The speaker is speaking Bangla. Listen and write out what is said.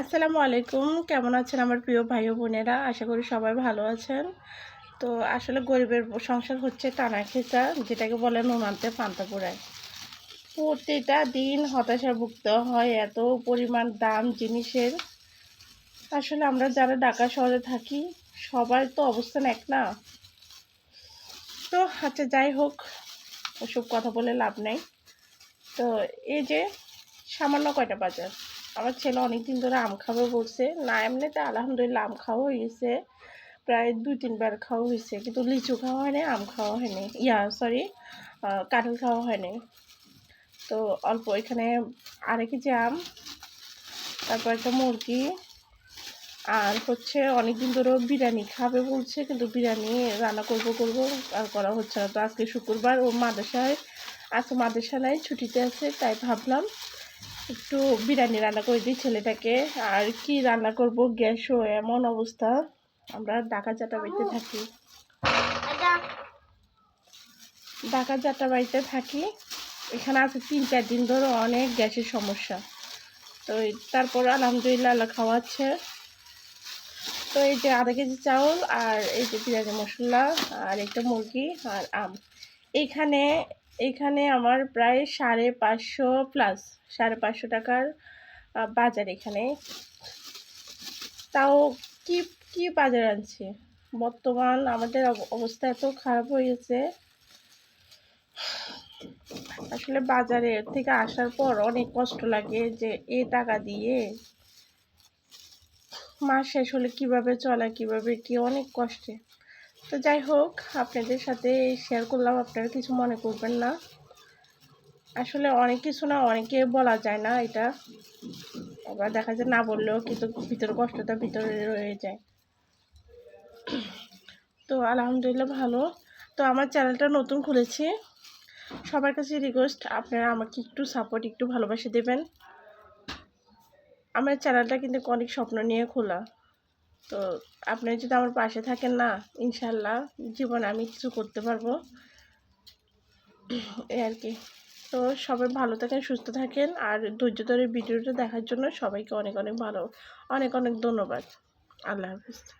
আসসালামু আলাইকুম। কেমন আছেন আমার প্রিয় ভাই বোনেরা? আশা করি সবাই ভালো আছেন। তো আসলে গরিবের সংসার হচ্ছে টানা খেঁচা, যেটাকে বলে নুনান্তে পান্তা পোড়ায়। প্রতিটা দিন হতাশায় ভুগতে হয় এত পরিমাণ দাম জিনিসের। আসলে আমরা যারা ঢাকা শহরে থাকি, সবার তো অবস্থান এক না? তো আচ্ছা যাই হোক, ওসব কথা বলে লাভ নেই। তো এই যে সামান্য কয়টা বাজার? আমার ছেলে অনেক দিন ধরে আম খাবে বলছে। না, এমনিতে আলহামদুলিল্লাহ আম খাওয়া হয়েছে। প্রায় দুই, তিনবার খাওয়া হয়েছে, কিন্তু লিচু খাওয়া হয়নি, আম খাওয়া হয়নি। ইয়া সরি কাঁঠাল খাওয়া হয়নি। তো অল্প এখানে আরেক কেজি আম, তারপর একটা মুরগি, আর হচ্ছে অনেক দিন ধরেও বিরিয়ানি খাবে বলছে, কিন্তু বিরিয়ানি রান্না করব করব আর করা হচ্ছে না। তো আজকে শুক্রবার ও মাদ্রাসায়, আজকে মাদ্রাসায় ছুটিতে আছে, তাই ভাবলাম একটু বিরিয়ানি রান্না করে দিই ছেলেটাকে। আর কি রান্না করব? গ্যাসও এমন অবস্থা। আমরা ডাকা চাটা বাড়িতে থাকি। ঢাকা চাটা বাড়িতে থাকি। এখানে আছে তিন চার দিন ধরে অনেক গ্যাসের সমস্যা। তো তারপর আলহামদুলিল্লাহ আল্লাহ খাওয়াচ্ছে। তো এই যে আধা কেজি চাউল আর এই যে বিরিয়ানি মশলা আর একটা মুরগি আর আম। এইখানে এখানে আমার প্রায় সাড়ে পাঁচশো প্লাস সাড়ে পাঁচশো টাকার বাজার এখানে। তাও কি কি বাজার আনছে? বর্তমান আমাদের অবস্থা এত খারাপ হয়েছে আসলে বাজারে থেকে আসার পর অনেক কষ্ট লাগে যে এ টাকা দিয়ে মাস শেষ হলে কীভাবে চলা, কীভাবে কি, অনেক কষ্টে। তো যাই হোক, আপনাদের সাথে শেয়ার করলাম, আপনারা কিছু মনে করবেন না। আসলে অনেক কিছু না, অনেকে বলা যায় না এটা। আবার দেখা যায় না বললেও কিন্তু ভিতরে কষ্টটা ভিতরে রয়ে যায়। তো আলহামদুলিল্লাহ ভালো। তো আমার চ্যানেলটা নতুন খুলেছি। সবার কাছে রিকোয়েস্ট আপনারা আমাকে একটু সাপোর্ট একটু ভালোবাসে দেবেন। আমার চ্যানেলটা কিন্তু অনেক স্বপ্ন নিয়ে খোলা। তো আপনি যদি আমার পাশে থাকেন না ইনশাল্লাহ জীবনে আমি কিছু করতে পারব। এই আর কি। তো সবাই ভালো থাকেন, সুস্থ থাকেন। আর ধৈর্য ধরে ভিডিওটা দেখার জন্য সবাইকে অনেক অনেক ভালো, অনেক অনেক ধন্যবাদ। আল্লাহ হাফিজ।